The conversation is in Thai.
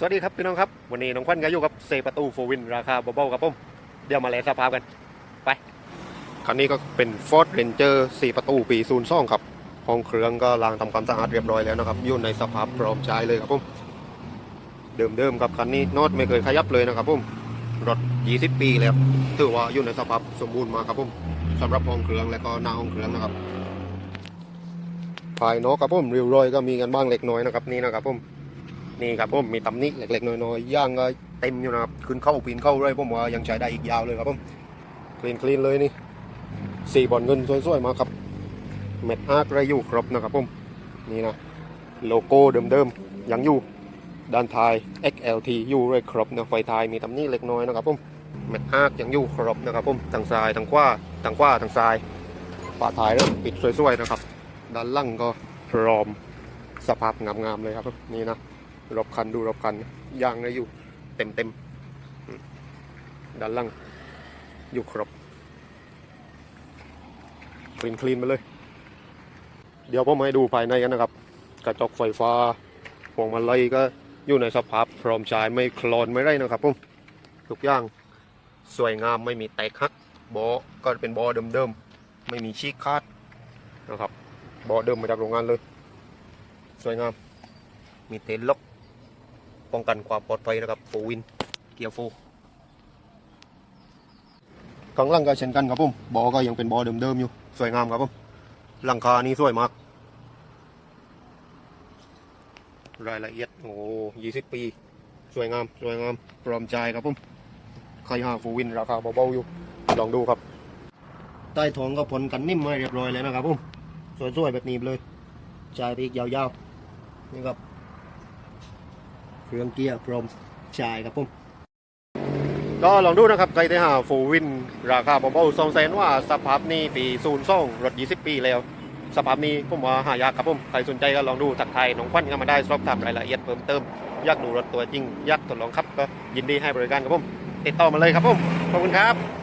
สวัสดีครับพี่น้องครับ วันนี้น้องควันก็อยู่กับเซประตูโฟวินราคาเบาๆครับผมเดี๋ยวมาแลสภาพกัน ไปคันนี้ก็เป็น Ford Ranger 4 ประตูปี02ครับ ห้องเครื่องก็ล้างทำความสะอาดเรียบร้อยแล้วนะครับอยู่ในสภาพพร้อมใช้เลยครับผมเดิมๆครับคันนี้นอตไม่เคยขยับเลยนะครับผมรถ 20 ปีแล้วถือว่าอยู่ในสภาพสมบูรณ์มากครับผมสำหรับห้องเครื่องและก็หน้าห้องเครื่องนะครับภายนอกครับผมริ้วรอยก็มีกันบ้างเล็กน้อยนะครับนี่นะครับผม นี่ครับผมมีตำหนิเล็กๆน้อยๆย่างก็เต็มอยู่นะครับขึ้นเข้าปีนเข้าเลยผมว่ายังใช้ได้อีกยาวเลยครับผมคลีนคลีนเลยนี่สี่บอลเงินสวยๆมาครับเม็ดฮากไรอยู่ครบนะครับผมนี่นะโลโก้เดิมๆยังอยู่ด้านท้าย XLT อยู่เลยครบนะไฟท้ายมีตำหนิเล็กน้อยนะครับผมเม็ดฮากยังอยู่ครบนะครับผมทางซ้ายทางขวาทางขวาทางซ้ายฝาท้ายเริ่มปิดสวยๆนะครับ ด้านล่างก็พร้อมสภาพงามๆเลยครับนี่นะ รอบคันดูรอบคันยางนะอยู่เต็มเต็มด้านล่างอยู่ครบคลีนคลีนๆไปเลย เดี๋ยวผมให้ดูภายในกันนะครับ กระจกไฟฟ้าพวงมาลัยก็อยู่ในสภาพพร้อมใช้ไม่คลอนไม่ไรนะครับผมทุกอย่างสวยงามไม่มีแตกหักบาะก็เป็นบาะเดิมๆไม่มีชี้คาดนะครับบาะเดิมมาจากโรงงานเลย สวยงาม มีเทนล็อก ป้องกันความปลอดภัยนะครับโฟวินเกียร์โฟข้างล่างก็เช่นกันครับผมบาะก็ยังเป็นเบาะเดิมๆอยู่สวยงามครับผมหลังคานี้สวยมาก รายละเอียดโอ้ยี่สิบปี สวยงามสวยงามพร้อมใจครับผมใครหาโฟวินราคาเบาๆอยู่ลองดูครับ ใต้ท้องก็พ้นกันนิ่มมาเรียบร้อยแล้วนะครับผมสวยๆแบบนี้เลยจ่ายไปอีกยาวๆนี่ครับ เครื่องเกียร์พร้อมช่ายครับผมก็ลองดูนะครับใครได้หาโฟวิน ราคาเบาๆสองแสนว่าสภาพนี้ปีศูนย์สองรถ20ปีแล้ว สภาพนี้ผมว่าหายากครับผมใครสนใจก็ลองดูทักไทยน้องควันก็นมาได้สอบถามรายละเอียดเพิ่มเติมอยากดูรถตัวจริงอยากทดลองครับก็ยินดีให้บริการครับผมติดต่อมาเลยครับผมขอบคุณครับ